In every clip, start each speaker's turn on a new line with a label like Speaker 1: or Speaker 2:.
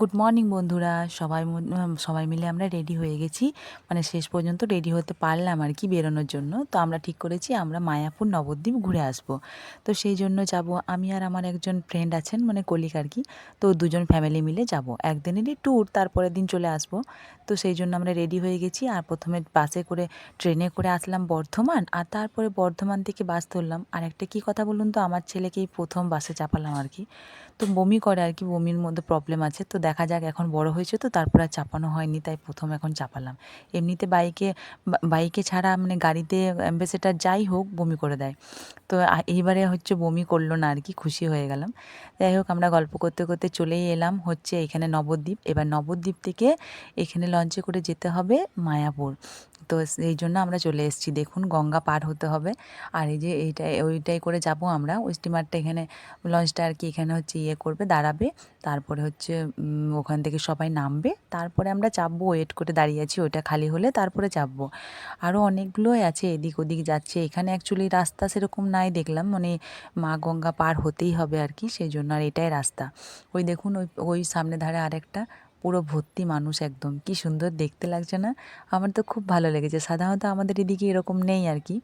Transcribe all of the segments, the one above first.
Speaker 1: Good morning বন্ধুরা। সবাই সবাই মিলে আমরা রেডি হয়ে গেছি। মানে শেষ পর্যন্ত রেডি হতে পারলাম আর কি বেরোনোর জন্য। তো আমরা ঠিক করেছি, আমরা মায়াপুর নবদ্বীপ ঘুরে আসব। তো সেই জন্য যাব। আমি আর আমার একজন ফ্রেন্ড আছেন মানে কলিক আর কি। তো দুজন ফ্যামিলি মিলে যাব। একদিনেরই ট্যুর তারপরের দিন চলে আসব। তো সেই জন্য আমরা রেডি হয়ে গেছি। আর প্রথমে বাসে করে ট্রেনে করে আসলাম বর্ধমান। আর তারপরে বর্ধমান থেকে বাস ধরলাম। আর একটা কী কথা বলুন তো? আমার ছেলেকেই প্রথম বাসে চাপালাম আর কি। তো বমি করে আর কি, বমির মধ্যে প্রবলেম আছে। তো দেখা যাক, এখন বড় হয়েছে তো, তারপর আর চাপানো হয়নি, তাই প্রথম এখন চাপালাম। এমনিতে বাইকে বাইকে ছাড়া মানে গাড়িতে অ্যাম্বাসেডার যাই হোক, বমি করে দেয়। তো এইবারে হচ্ছে বমি করল না আর কি, খুশি হয়ে গেলাম। যাই হোক, আমরা গল্প করতে করতে চলেই এলাম হচ্ছে এখানে নবদ্বীপ। এবার নবদ্বীপ থেকে এখানে লঞ্চে করে যেতে হবে মায়াপুর। তো সেই জন্য আমরা চলে এসেছি। দেখুন, গঙ্গা পার হতে হবে। আর এই যে এইটাই ওইটাই করে যাব আমরা। ওই স্টিমারটা এখানে লঞ্চটা আর কি এখানে হচ্ছে ইয়ে করবে, দাঁড়াবে। তারপরে হচ্ছে ওখান থেকে সবাই নামবে। তারপরে আমরা চাপবো ওয়েট করে দাঁড়িয়ে আছি, ওইটা খালি হলে তারপরে চাপবো। আরও অনেকগুলোই আছে, এদিক ওদিক যাচ্ছে। এখানে অ্যাকচুয়ালি রাস্তা সেরকম নাই দেখলাম মানে মা গঙ্গা পার হতেই হবে আর কি, সেই জন্য আর এটাই রাস্তা। ওই দেখুন, ওই ওই সামনে ধারে আরেকটা। পুরো ভর্তি মানুষ একদম। কি সুন্দর দেখতে লাগছে না? আমার তো খুব ভালো লেগেছে। সাধারণত আমাদের এদিকে এরকম নেই আর কি।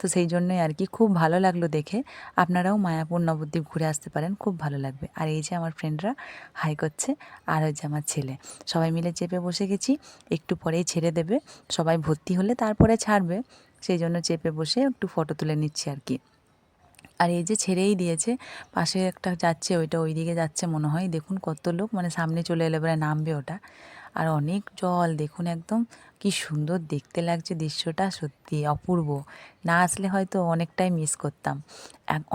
Speaker 1: তো সেই জন্যই আর কি খুব ভালো লাগল দেখে। আপনারাও মায়াপুর নবদ্বীপ ঘুরে আসতে পারেন, খুব ভালো লাগবে। আর এই যে আমার ফ্রেন্ডরা হাই করছে, আর হচ্ছে আমার ছেলে। সবাই মিলে চেপে বসে গেছি, একটু পরেই ছেড়ে দেবে। সবাই ভর্তি হলে তারপরে ছাড়বে। সেই জন্য চেপে বসে একটু ফটো তুলে নিচ্ছি আর কি। আর এই যে ছেড়েই দিয়েছে, পাশে একটা যাচ্ছে, ওইটা ওই দিকে যাচ্ছে মনে হয়। দেখুন কত লোক মানে সামনে চলে এলে এবারে নামবে ওটা। আর অনেক জল, দেখুন একদম কি সুন্দর দেখতে লাগছে দৃশ্যটা, সত্যি অপূর্ব। না আসলে হয়তো অনেকটাই মিস করতাম।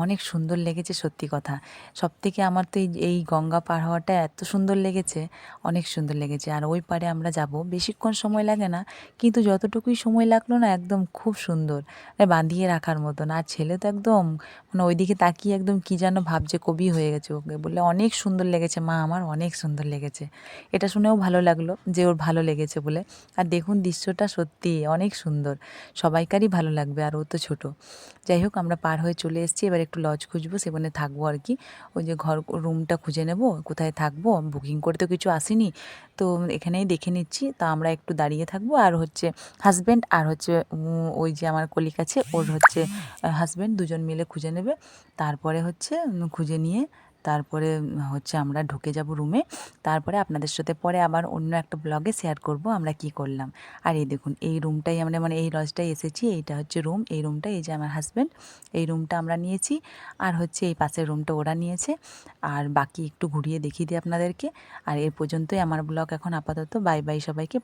Speaker 1: অনেক সুন্দর লেগেছে সত্যি কথা। সব থেকে আমার তো এই এই গঙ্গা পার হওয়াটা এত সুন্দর লেগেছে, অনেক সুন্দর লেগেছে। আর ওই পারে আমরা যাব, বেশিক্ষণ সময় লাগে না, কিন্তু যতটুকুই সময় লাগল না, একদম খুব সুন্দর। মানে বাঁধিয়ে রাখার মতন। আর ছেলে তো একদম মানে ওইদিকে তাকিয়ে একদম কী যেন ভাবছে, কবি হয়ে গেছে ওকে। বললে অনেক সুন্দর লেগেছে, মা আমার অনেক সুন্দর লেগেছে। এটা শুনেও ভালো লাগল। যে ওর ভালো লেগেছে বলে। আর দেখুন দৃশ্যটা সত্যি অনেক সুন্দর। সবাইকারই ভালো লাগবে আর ও তো ছোটো। যাই হোক, আমরা পার হয়ে চলে এসেছি। এবার একটু লজ খুঁজবো, সেখানে থাকব আর কি। ওই যে ঘর রুমটা খুঁজে নেব, কোথায় থাকব? বুকিং করে তো কিছু আসেনি। তো এখানেই দেখে নিচ্ছি। তা আমরা একটু দাঁড়িয়ে থাকব। আর হচ্ছে হাজব্যান্ড আর হচ্ছে ওই যে আমার কলিক আছে, ওর হচ্ছে হাজব্যান্ড দুজন মিলে খুঁজে নেবে। তারপরে হচ্ছে খুঁজে নিয়ে তারপরে হচ্ছে আমরা ঢুকে যাব রুমে তারপরে আপনাদের সাথে পরে আবার অন্য একটা ব্লগে শেয়ার করব আমরা কি করলাম। আর এই দেখুন, এই রুমটাই আমরা মানে এই লজটাই এসেছি, এইটা হচ্ছে রুম এই রুমটা এই যে আমার হাজব্যান্ড এই রুমটা আমরা নিয়েছি। আর হচ্ছে এই পাশের রুমটা ওরা নিয়েছে। আর বাকি একটু ঘুরিয়ে দেখিয়ে দিই আপনাদেরকে। আর এর পর্যন্তই আমার ব্লগ এখন আপাতত। বাই বাই সবাইকে।